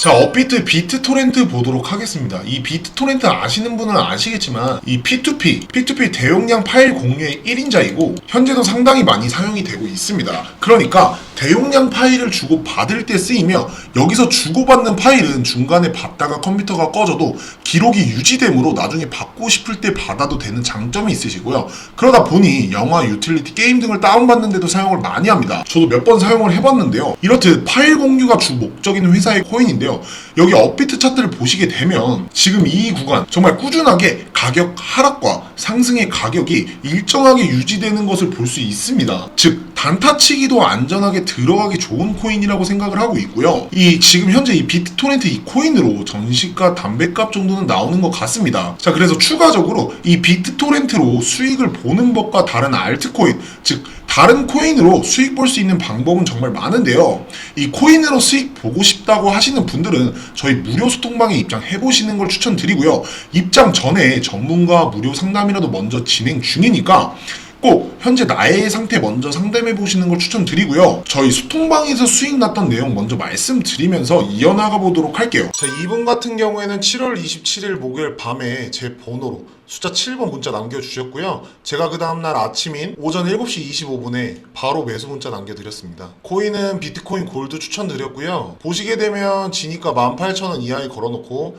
자, 업비트 비트 토렌트 보도록 하겠습니다. 이 비트 토렌트 아시는 분은 아시겠지만 이 P2P, P2P 대용량 파일 공유의 1인자이고 현재도 상당히 많이 사용이 되고 있습니다. 그러니까 대용량 파일을 주고 받을 때 쓰이며 여기서 주고받는 파일은 중간에 받다가 컴퓨터가 꺼져도 기록이 유지되므로 나중에 받고 싶을 때 받아도 되는 장점이 있으시고요. 그러다 보니 영화, 유틸리티, 게임 등을 다운받는데도 사용을 많이 합니다. 저도 몇 번 사용을 해봤는데요. 이렇듯 파일 공유가 주 목적인 회사의 코인인데요. 여기 업비트 차트를 보시게 되면 지금 이 구간 정말 꾸준하게 가격 하락과 상승의 가격이 일정하게 유지되는 것을 볼 수 있습니다. 즉 단타치기도 안전하게 들어가기 좋은 코인이라고 생각을 하고 있고요. 이 지금 현재 이 비트토렌트 이 코인으로 전시가 담배값 정도는 나오는 것 같습니다. 자 그래서 추가적으로 이 비트토렌트로 수익을 보는 법과 다른 알트코인 즉 다른 코인으로 수익 볼 수 있는 방법은 정말 많은데요. 이 코인으로 수익 보고 싶다고 하시는 분들은 저희 무료 소통방에 입장해 보시는 걸 추천드리고요. 입장 전에 전문가 무료 상담이라도 먼저 진행 중이니까 꼭 현재 나의 상태 먼저 상담해 보시는 걸 추천드리고요. 저희 소통방에서 수익 났던 내용 먼저 말씀드리면서 이어나가 보도록 할게요. 자, 이분 같은 경우에는 7월 27일 목요일 밤에 제 번호로 숫자 7번 문자 남겨주셨고요. 제가 그 다음날 아침인 오전 7시 25분에 바로 매수 문자 남겨드렸습니다. 코인은 비트코인 골드 추천드렸고요. 보시게 되면 지니까 18,000원 이하에 걸어놓고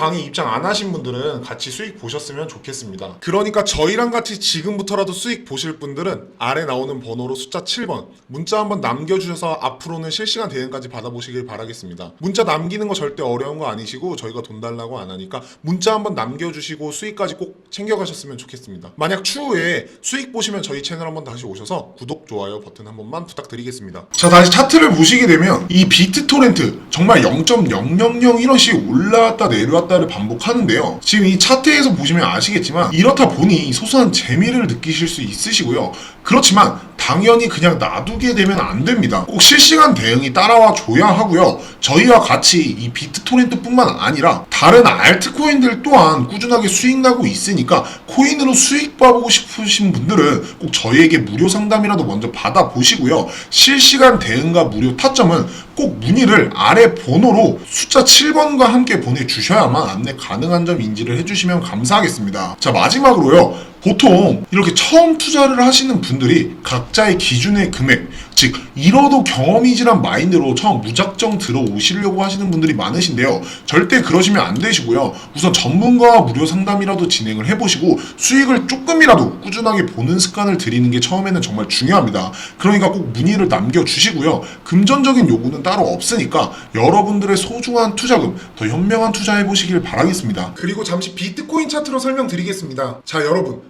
방에 입장 안 하신 분들은 같이 수익 보셨으면 좋겠습니다. 그러니까 저희랑 같이 지금부터라도 수익 보실 분들은 아래 나오는 번호로 숫자 7번 문자 한번 남겨주셔서 앞으로는 실시간 대응까지 받아보시길 바라겠습니다. 문자 남기는 거 절대 어려운 거 아니시고 저희가 돈 달라고 안 하니까 문자 한번 남겨주시고 수익까지 꼭 챙겨가셨으면 좋겠습니다. 만약 추후에 수익 보시면 저희 채널 한번 다시 오셔서 구독, 좋아요 버튼 한 번만 부탁드리겠습니다. 자 다시 차트를 보시게 되면 이 비트토렌트 정말 0.0001원씩 올라왔다 내려왔다 를 반복하는데요. 지금 이 차트에서 보시면 아시겠지만 이렇다 보니 소소한 재미를 느끼실 수 있으시고요. 그렇지만 당연히 그냥 놔두게 되면 안 됩니다. 꼭 실시간 대응이 따라와 줘야 하고요. 저희와 같이 이 비트토렌트뿐만 아니라 다른 알트코인들 또한 꾸준하게 수익 나고 있으니까 코인으로 수익 봐보고 싶으신 분들은 꼭 저희에게 무료 상담이라도 먼저 받아보시고요. 실시간 대응과 무료 타점은 꼭 문의를 아래 번호로 숫자 7번과 함께 보내주셔야만 안내 가능한 점 인지를 해주시면 감사하겠습니다. 자 마지막으로요. 보통 이렇게 처음 투자를 하시는 분들이 각자의 기준의 금액, 즉 잃어도 경험이지란 마인드로 처음 무작정 들어오시려고 하시는 분들이 많으신데요. 절대 그러시면 안 되시고요. 우선 전문가와 무료 상담이라도 진행을 해보시고 수익을 조금이라도 꾸준하게 보는 습관을 들이는 게 처음에는 정말 중요합니다. 그러니까 꼭 문의를 남겨주시고요. 금전적인 요구는 따로 없으니까 여러분들의 소중한 투자금 더 현명한 투자해보시길 바라겠습니다. 그리고 잠시 비트코인 차트로 설명드리겠습니다. 자 여러분